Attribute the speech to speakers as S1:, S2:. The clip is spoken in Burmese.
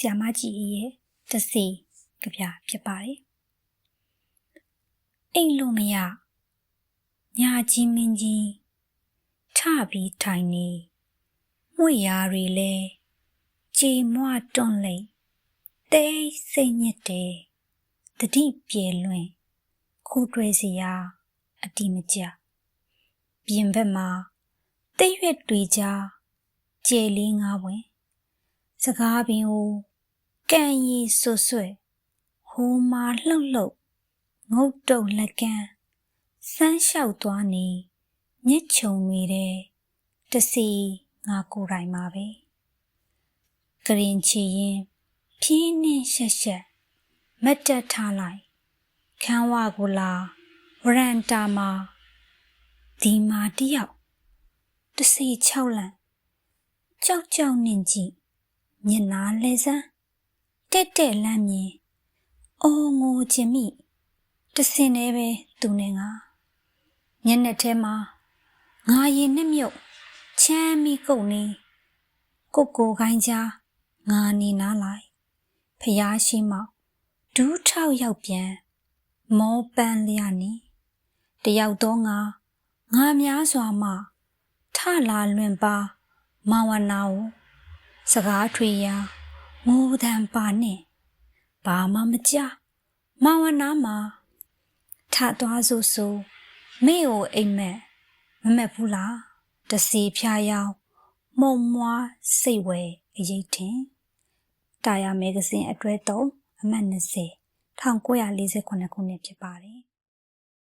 S1: ဆီယာမကြီးရဲ့တစီကြပြဖြစ်ပါတယ်အိမ်လို့မရညာကြီးမင်းကြီးထပြီးထိုင်နေမွေရာတွေလဲကြေမွတွန့်လိမ့်တိတ်စိတ်ညစ်တယ်တတိပြေလွင်ခိုးတွဲစီရာအတိမကြပြင်ဘက်မှာတိတ်ရွက်တွေကြားကျေလေးငါးဝင်စကားပင်ကို ကံရည်ဆွဆွဲဟိုးမာလှုပ်လှုပ်ငုတ်တုတ်လက်ကန်းစမ်းလျှောက်သွားနေညစ်ချုံနေတဲ့တစီငါကိုယ်တိုင်ပါပဲကရင်ချီရင်ဖြင်းနှင်းရှက်ရှက်မတ်တက်ထားလိုက်ခန်းဝကိုလာဝရန်တာမှာဒီမာတယောက်တစီ6လန့်ကြောက်ကြောက်နှင့်ကြည့်မျက်နာလဲစမ်း တက်တက်လမ်းမြင်အော်ငိုခြင်းမိတစင်နေပဲသူနဲ့ငါညနေထဲမှာငါရင်နဲ့မြုပ်ချမ်းမိကုန်နေကိုကိုကိုင်းကြားငါနေနာလိုက်ဖျားရှိမောက်ဒူးထောက်ရောက်ပြန်မောပန်းလျနေတယောက်တော့ငါငါများစွာမှထလာလွင်ပါမဝနာကိုစကားထွေရာ ငိုတံပါနဲ့ဘာမှမကြမဝနာမှာထသွားဆိုဆိုမေ့ကိုအိမ်မက်မမက်ဘူးလားတစီဖြာယောင်မှုံမွားစိတ်ဝဲအရေးထင်တာယာမဂ္ဂဇင်းအတွဲ3အမှတ်20 1948ခုနှစ်ဖြစ်ပါတယ်